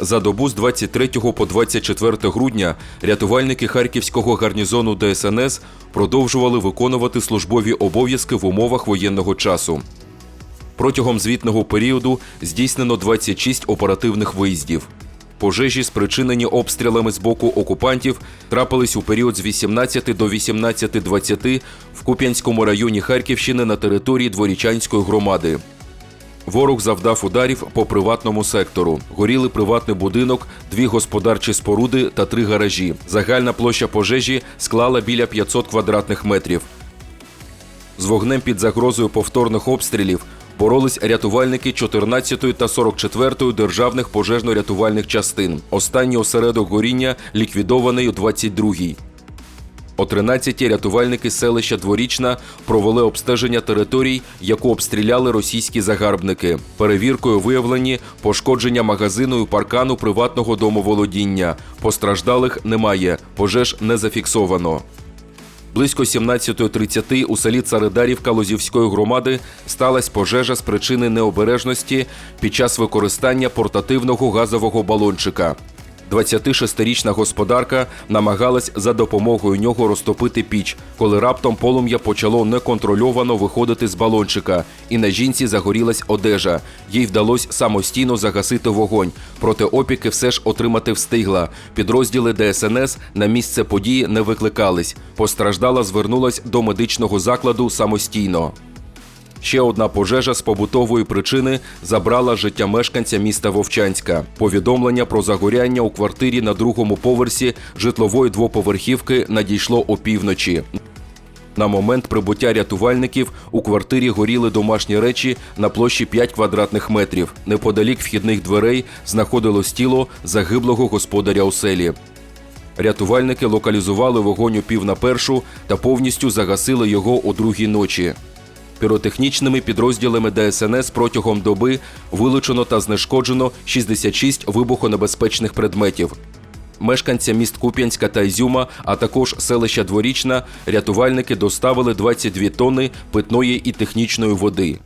За добу з 23 по 24 грудня рятувальники харківського гарнізону ДСНС продовжували виконувати службові обов'язки в умовах воєнного часу. Протягом звітного періоду здійснено 26 оперативних виїздів. Пожежі, спричинені обстрілами з боку окупантів, трапились у період з 18 до 18.20 в Куп'янському районі Харківщини на території Дворічанської громади. Ворог завдав ударів по приватному сектору. Горіли приватний будинок, дві господарчі споруди та три гаражі. Загальна площа пожежі склала біля 500 квадратних метрів. З вогнем під загрозою повторних обстрілів боролись рятувальники 14-ї та 44-ї державних пожежно-рятувальних частин. Останній осередок горіння ліквідований у 22-й. О 13-ті рятувальники селища Дворічна провели обстеження територій, яку обстріляли російські загарбники. Перевіркою виявлені пошкодження магазину і паркану приватного домоволодіння. Постраждалих немає, пожеж не зафіксовано. Близько 17.30 у селі Царидарівка Лозівської громади сталася пожежа з причини необережності під час використання портативного газового балончика. 26-річна господарка намагалась за допомогою нього розтопити піч, коли раптом полум'я почало неконтрольовано виходити з балончика, і на жінці загорілась одежа. Їй вдалося самостійно загасити вогонь, проте опіки все ж отримати встигла. Підрозділи ДСНС на місце події не викликались. Постраждала звернулась до медичного закладу самостійно. Ще одна пожежа з побутової причини забрала життя мешканця міста Вовчанська. Повідомлення про загоряння у квартирі на другому поверсі житлової двоповерхівки надійшло опівночі. На момент прибуття рятувальників у квартирі горіли домашні речі на площі 5 квадратних метрів. Неподалік вхідних дверей знаходилось тіло загиблого господаря оселі. Рятувальники локалізували вогонь у пів на першу та повністю загасили його о другій ночі. Піротехнічними підрозділами ДСНС протягом доби вилучено та знешкоджено 66 вибухонебезпечних предметів. Мешканцям міст Куп'янська та Ізюма, а також селища Дворічна, рятувальники доставили 22 тонни питної і технічної води.